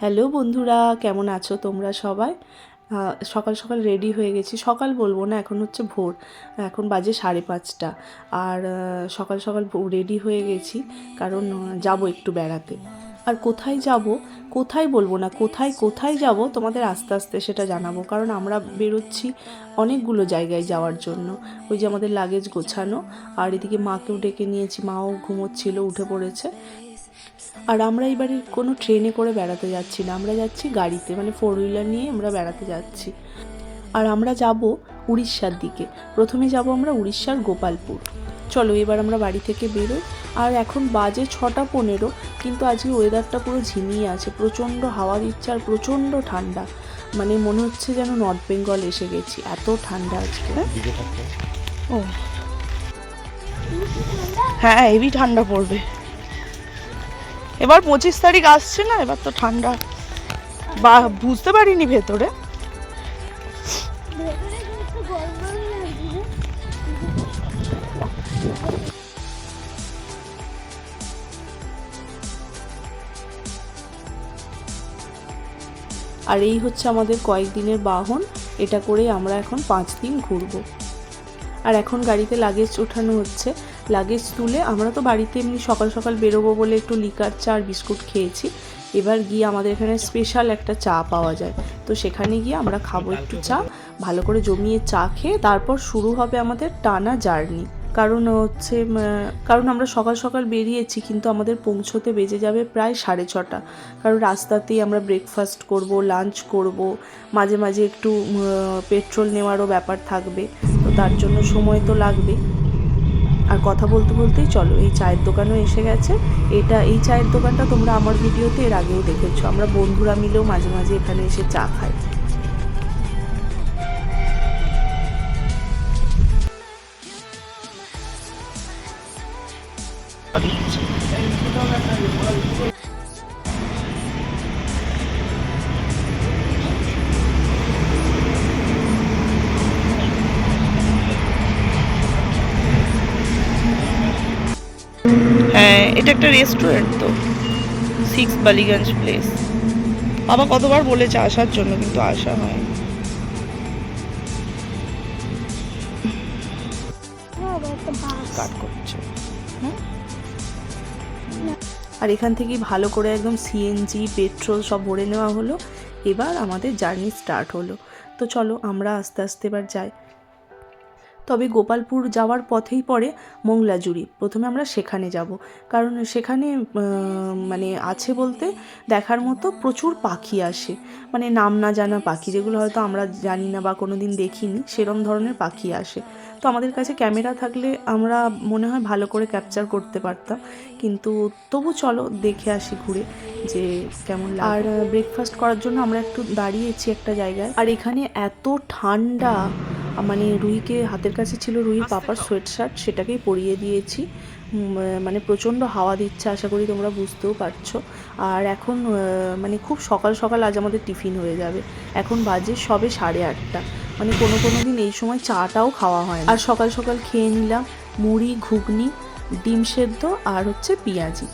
Hello বন্ধুরা, কেমন আছো তোমরা সবাই? সকাল সকাল রেডি হয়ে গেছি। সকাল বলব না, এখন হচ্ছে ভোর। এখন বাজে সাড়ে পাঁচটা। আর সকাল সকাল রেডি হয়ে গেছি, কারণ যাব একটু বেড়াতে। আর কোথায় যাব? কোথায় বলব না, কোথায় কোথায় যাব? তোমাদের আস্তে আস্তে সেটা জানাব। কারণ আমরা বেরোচ্ছি অনেকগুলো জায়গায় যাওয়ার জন্য। ওই যে আমাদের লাগেজ গোছানো, আর এদিকে মাকেও ডেকে নিয়েছি। মাও ঘুমোচ্ছিল, উঠে পড়েছে। আর আমরা এবারে কোনো ট্রেনে করে বেড়াতে যাচ্ছি না। আমরা যাচ্ছি গাড়িতে মানে ফোর হুইলার নিয়ে আমরা বেড়াতে যাচ্ছি। আর আমরা যাব উড়িষ্যার দিকে। প্রথমে যাব আমরা উড়িষ্যার গোপালপুর। চলো এবার আমরা বাড়ি থেকে বেরোই। আর এখন বাজে ছটা পনেরো কিন্তু আজকে ওয়েদারটা পুরো ঝিমিয়ে আছে। প্রচণ্ড হাওয়া দিচ্ছে আর প্রচণ্ড ঠান্ডা। মানে মনে হচ্ছে যেন নর্থ বেঙ্গল এসে গেছি। এত ঠান্ডা আজকে। ও। হ্যাঁ হেভি ঠান্ডা পড়বে। এবার পঁচিশ তারিখ আসছে না, এবার তো ঠান্ডা বা, বুঝতে পারিনি ভেতরে। আর এই হচ্ছে আমাদের কয়েকদিনের বাহন, এটা করে আমরা এখন পাঁচ দিন ঘুরবো আর এখন গাড়িতে লাগেজ ওঠানো হচ্ছে। লাগেজ তুলে আমরা তো বাড়িতে এমনি সকাল সকাল বেরোবো বলে একটু লিকার চা আর বিস্কুট খেয়েছি। এবার গিয়ে আমাদের এখানে স্পেশাল একটা চা পাওয়া যায়। তো সেখানে গিয়ে আমরা খাব একটু চা, ভালো করে জমিয়ে চা খেয়ে তারপর শুরু হবে আমাদের টানা জার্নি কারণ হচ্ছে কারণ আমরা সকাল সকাল বেরিয়েছি, কিন্তু আমাদের পৌঁছতে বেজে যাবে প্রায় সাড়ে ছটা। কারণ রাস্তাতেই আমরা ব্রেকফাস্ট করব লাঞ্চ করব, মাঝে মাঝে একটু পেট্রোল নেওয়ারও ব্যাপার থাকবে। তার জন্য সময় তো লাগবে আর কথা বলতে বলতেই চলো, এই চায়ের দোকানও এসে গেছে। এটা, এই চায়ের দোকানটা তোমরা আমার ভিডিওতে এর আগেও দেখেছ। আমরা বন্ধুরা মিলেও মাঝে মাঝে এখানে এসে চা খাই। এটা একটা রেস্টুরেন্ট তো। সিক্স বালিগঞ্জ প্লেস বাবা কতবার বলেছে আসার জন্য, কিন্তু আসা হয় আর এখান থেকে ভালো করে একদম সিএনজি পেট্রোল সব ভরে নেওয়া হলো। এবার আমাদের জার্নি স্টার্ট হলো। তো চলো আমরা আস্তে আস্তে এবার যাই। তবে গোপালপুর যাওয়ার পথেই পড়ে মোংলাজুরি। প্রথমে আমরা সেখানে যাব। কারণ সেখানে মানে আছে বলতে দেখার মতো প্রচুর পাখি আসে। মানে নাম না জানা পাখি, যেগুলো হয়তো আমরা জানি না বা কোনো দিন দেখিনি, সেরম ধরনের পাখি আসে। তো আমাদের কাছে ক্যামেরা থাকলে আমরা মনে হয় ভালো করে ক্যাপচার করতে পারতাম। কিন্তু তবু চলো দেখে আসি ঘুরে যে কেমন আর ব্রেকফাস্ট করার জন্য আমরা একটু দাঁড়িয়েছি একটা জায়গায়। আর এখানে এত ঠান্ডা মানে রুহিকে হাতের কাছে ছিল রুহির পাপার সোয়েট শার্ট সেটাকেই পরিয়ে দিয়েছি। মানে প্রচণ্ড হাওয়া দিচ্ছে আশা করি তোমরা বুঝতেও পারছ। আর এখন মানে খুব সকাল সকাল আজ আমাদের টিফিন হয়ে যাবে। এখন বাজে সবে সাড়ে আটটা। মানে কোনো কোনো দিন এই সময় চাটাও খাওয়া হয় আর সকাল সকাল খেয়ে নিলাম মুড়ি ঘুগনি ডিম সেদ্ধ আর হচ্ছে পেঁয়াজি।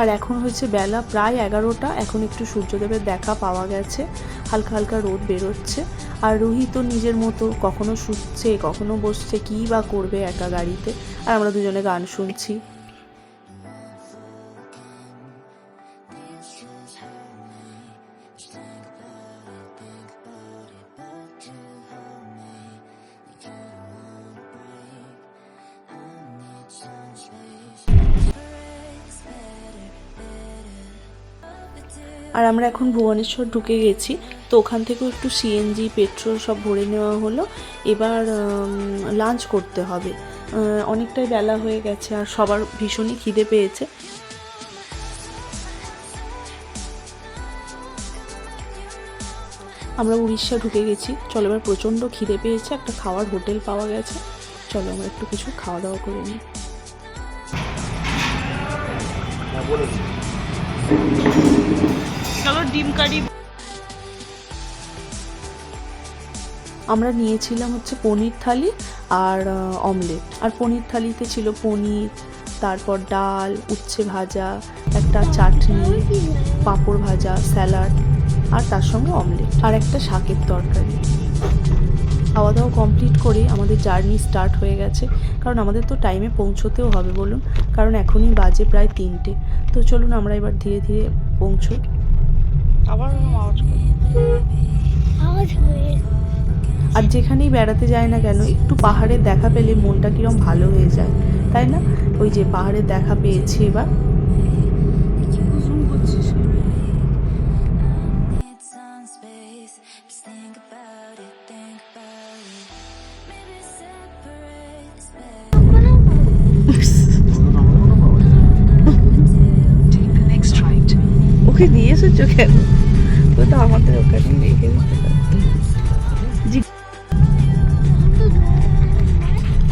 আর এখন হচ্ছে বেলা, প্রায় এগারোটা। এখন একটু সূর্যদেবের দেখা পাওয়া গেছে। হালকা হালকা রোদ বেরোচ্ছে। আর রুহি তো নিজের মতো কখনো শুচ্ছে, কখনো বসছে, কী বা করবে একা গাড়িতে? আর আমরা দুজনে গান শুনছি। আর আমরা এখন ভুবনেশ্বর ঢুকে গেছি। তো ওখান থেকেও একটু সিএনজি পেট্রোল সব ভরে নেওয়া হলো। এবার লাঞ্চ করতে হবে। অনেকটাই বেলা হয়ে গেছে আর সবার ভীষণই খিদে পেয়েছে। আমরা উড়িষ্যা ঢুকে গেছি। চলো, এবার প্রচণ্ড খিদে পেয়েছে। একটা খাওয়ার হোটেল পাওয়া গেছে। চলো, আমরা একটু কিছু খাওয়া দাওয়া করে নিই। চলো ডিম কারি। আমরা নিয়েছিলাম হচ্ছে পনির থালি আর অমলেট আর পনির থালিতে ছিল পনির, তারপর ডাল, উচ্ছে ভাজা, একটা চাটনি, পাঁপড় ভাজা, স্যালাড, আর তার সঙ্গে অমলেট আর একটা শাকের তরকারি। খাওয়া দাওয়া কমপ্লিট করে আমাদের জার্নি স্টার্ট হয়ে গেছে। কারণ আমাদের তো টাইমে পৌঁছতেও হবে বলুন। কারণ এখনই বাজে প্রায় তিনটে। তো চলুন আমরা এবার ধীরে ধীরে পৌঁছোই। আবার আওয়াজ করে। আওয়াজ আর যেখানেই বেড়াতে যায় না কেন একটু পাহাড়ের দেখা পেলে মনটা কিরম ভালো হয়ে যায় তাই না? ওই যে পাহাড়ের দেখা পেয়েছি এবার। think about ওকে নিয়ে এসেছ কেন ও তো আমাদের ওখানে রেখে দিতে।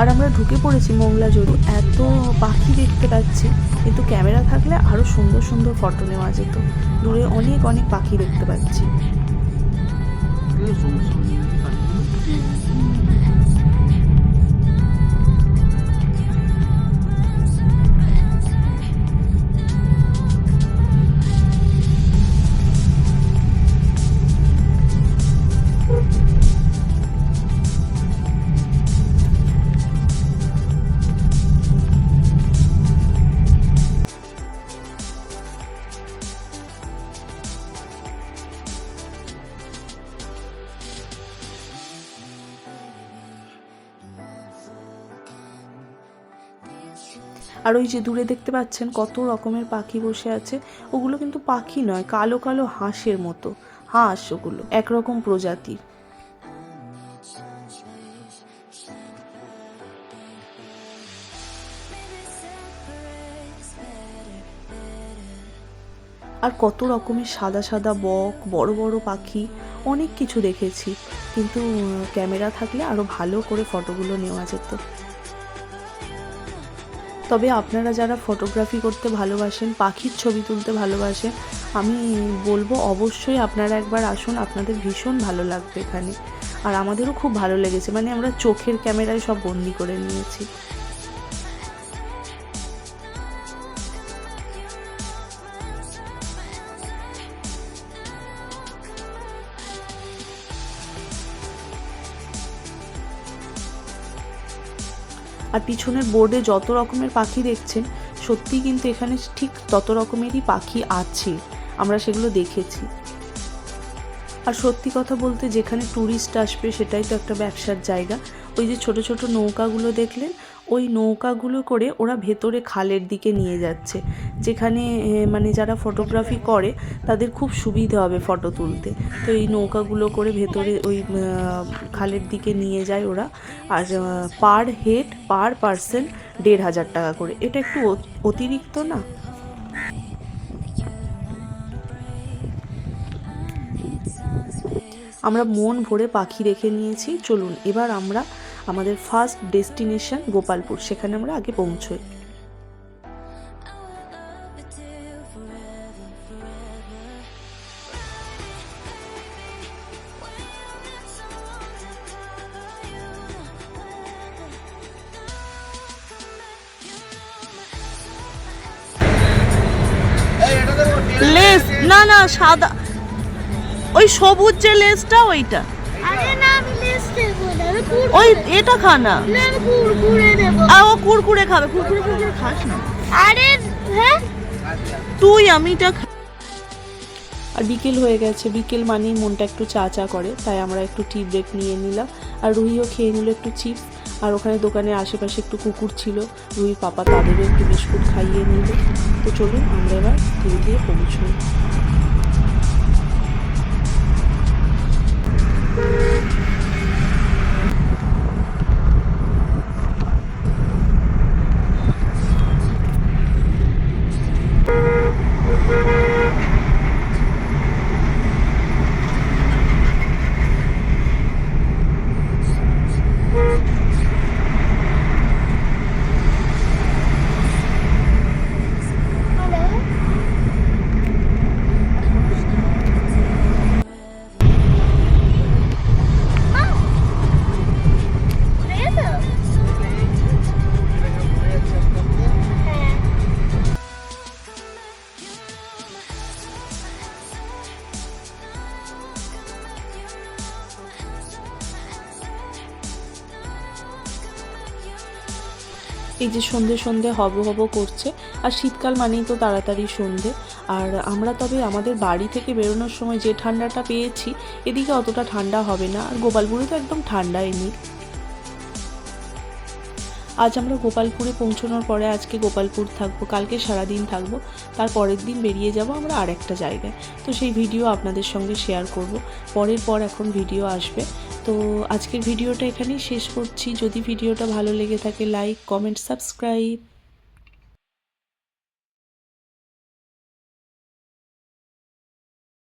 আর আমরা ঢুকে পড়েছি মোংলা জরু। এত পাখি দেখতে পাচ্ছি, কিন্তু ক্যামেরা থাকলে আরও সুন্দর সুন্দর ফটো নেওয়া যেত। দূরে অনেক অনেক পাখি দেখতে পাচ্ছি। আর ওই যে দূরে দেখতে পাচ্ছেন কত রকমের পাখি বসে আছে। ওগুলো কিন্তু পাখি নয়, কালো কালো হাঁসের মতো। হাঁস ওগুলো, একরকম প্রজাতির। আর কত রকমের সাদা সাদা বক, বড় বড় পাখি, অনেক কিছু দেখেছি। কিন্তু ক্যামেরা থাকলে আরও ভালো করে ফটোগুলো নেওয়া যেত। তবে আপনারা যারা ফটোগ্রাফি করতে ভালোবাসেন, পাখির ছবি তুলতে ভালোবাসেন, আমি বলব অবশ্যই আপনারা একবার আসুন, আপনাদের ভীষণ ভালো লাগবে এখানে। আর আমাদেরও খুব ভালো লেগেছে মানে আমরা চোখের ক্যামেরায় সব বন্দি করে নিয়েছি। আর পিছনের বোর্ডে যত রকমের পাখি দেখছেন সত্যি কিন্তু এখানে ঠিক তত রকমেরই পাখি আছে। আমরা সেগুলো দেখেছি। আর সত্যি কথা বলতে যেখানে ট্যুরিস্ট আসবে সেটাই তো একটা ব্যবসার জায়গা। ওই যে ছোট ছোট নৌকাগুলো দেখলেন ওই নৌকাগুলো করে ওরা ভেতরে খালের দিকে নিয়ে যাচ্ছে। যেখানে মানে যারা ফটোগ্রাফি করে, তাদের খুব সুবিধা হবে ফটো তুলতে। তো এই নৌকাগুলো করে ভেতরে ওই খালের দিকে নিয়ে যায় ওরা। আর পার হেড পার পার্সন দেড় হাজার টাকা করে। এটা একটু অতিরিক্ত না? আমরা মন ভরে পাখি রেখে নিয়েছি। চলুন, এবার আমরা আমাদের ফার্স্ট ডেস্টিনেশন গোপালপুর, সেখানে আমরা আগে পৌঁছোই। লেস না না, সাদা। ওই সবুজ যে লেসটা ওইটা। ওই এটা খানা না। আর ও কুরকুরে খাবে। কুরকুরে কুরকুরে খাস না। আরে হ্যাঁ? তুই আমিটা খা- আর বিকেল হয়ে গেছে। বিকেল মানেই মনটা একটু চা চা করে তাই আমরা একটু টি ব্রেক নিয়ে নিলাম। আর রুহিও খেয়ে নিল একটু চিপস আর ওখানে দোকানের আশেপাশে একটু কুকুর ছিল। রুহির পাপা তাদেরও একটু বিস্কুট খাইয়ে নিল। তো চলুন আমরা এবার ধীরে ধীরে পৌঁছই। এই যে সন্ধে সন্ধে হব হব করছে, আর শীতকাল মানেই তো তাড়াতাড়ি সন্ধে। আর আমরা তবে আমাদের বাড়ি থেকে বেরোনোর সময় যে ঠান্ডাটা পেয়েছি, এদিকে অতটা ঠান্ডা হবে না। আর গোপালপুরে তো একদম ঠান্ডাই নেই। আজ আমরা গোপালপুরে পৌঁছানোর পরে আজকে গোপালপুর থাকব, কালকে সারাদিন থাকব, তার পরের দিন বেরিয়ে যাব আমরা আর একটা জায়গায়। তো সেই ভিডিও আপনাদের সঙ্গে শেয়ার করব, পরের পর এখন ভিডিও আসবে। তো আজকের ভিডিওটা এখানেই শেষ করছি। যদি ভিডিওটা ভালো লেগে থাকে লাইক কমেন্ট সাবস্ক্রাইব